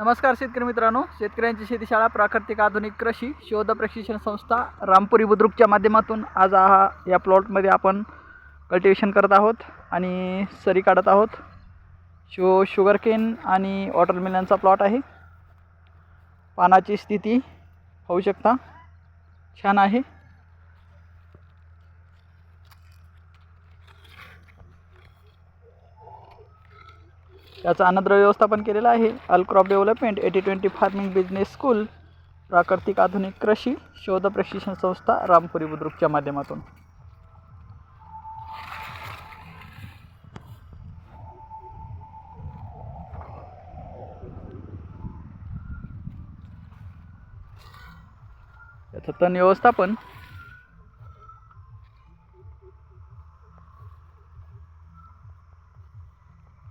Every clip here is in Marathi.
नमस्कार शेतकरी मित्रांनो. शेतकऱ्यांची शेतीशाळा प्राकृतिक आधुनिक कृषी शोध प्रशिक्षण संस्था रामपुरी बुद्रुकच्या माध्यमातून आज हा या प्लॉटमध्ये आपण कल्टिवेशन करत आहोत आणि सरी काढत आहोत. शो शुगरकेन आणि वॉटरमेलनचा प्लॉट आहे. पानाची स्थिती होऊ शकता. छान आहे. याचं अन्नद्रव्य व्यवस्थापन केलेलं आहे. अलक्रॉप development eighty twenty farming business school प्राकृतिक आधुनिक कृषी शोध प्रशिक्षण संस्था रामपुरी बुद्रुकच्या माध्यमातून. याचं तण व्यवस्थापन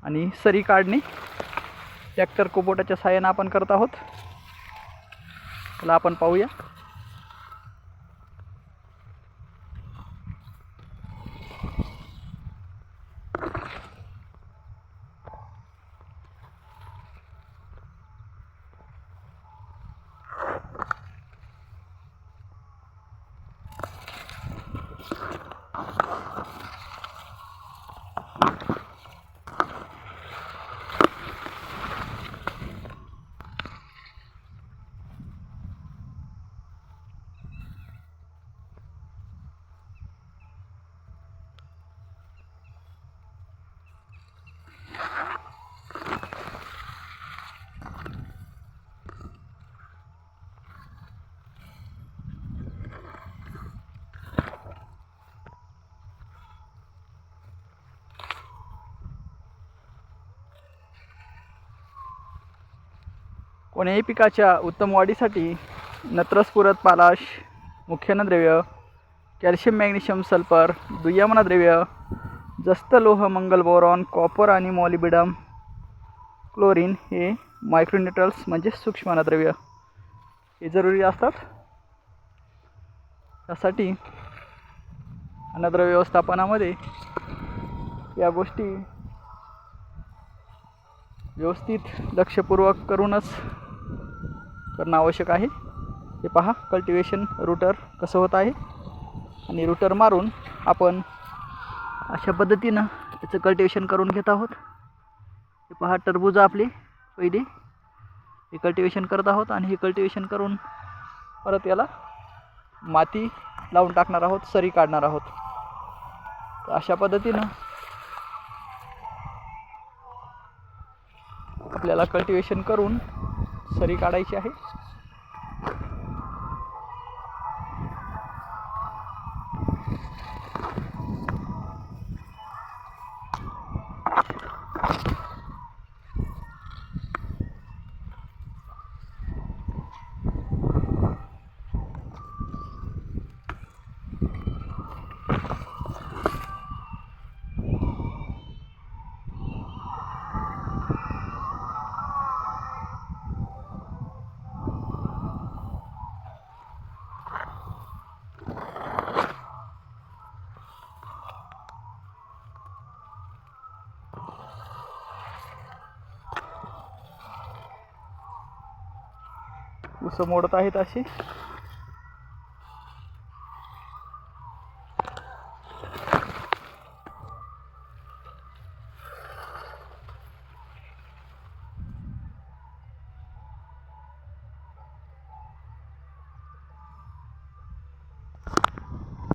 आणि सरी काढणी. ट्रॅक्टर कुबोटाच्या साह्यानं आपण करत आहोत. त्याला आपण पाहूया. कोणत्याही पिकाच्या उत्तम वाढीसाठी नत्रस्फुरत पालाश मुख्यनद्रव्य कॅल्शियम मॅग्नेशियम सल्फर दुय्यमनद्रव्य जस्त लोह मंगल बोरॉन कॉपर आणि मॉलिबिडम क्लोरीन हे मायक्रोन्युट्रल्स म्हणजे सूक्ष्मनद्रव्य हे जरुरी असतात. त्यासाठी अन्नद्रव्य व्यवस्थापनामध्ये या गोष्टी व्यवस्थित लक्षपूर्वक करूनच करणं आवश्यक आहे. हे पहा कल्टिवेशन रूटर कसं होत आहे? आणि रूटर मारून आपण अशा पद्धतीनं त्याचं कल्टिवेशन करून घेत आहोत. हे पहा टरबूज आपली पहिली. हे कल्टिवेशन करत आहोत आणि हे कल्टिवेशन करून परत याला माती लावून टाकणार आहोत सरी काढणार आहोत. तर अशा पद्धतीनं आपल्याला कल्टिवेशन करून सरी काढायची आहे. उसं मोडत आहेत अशी.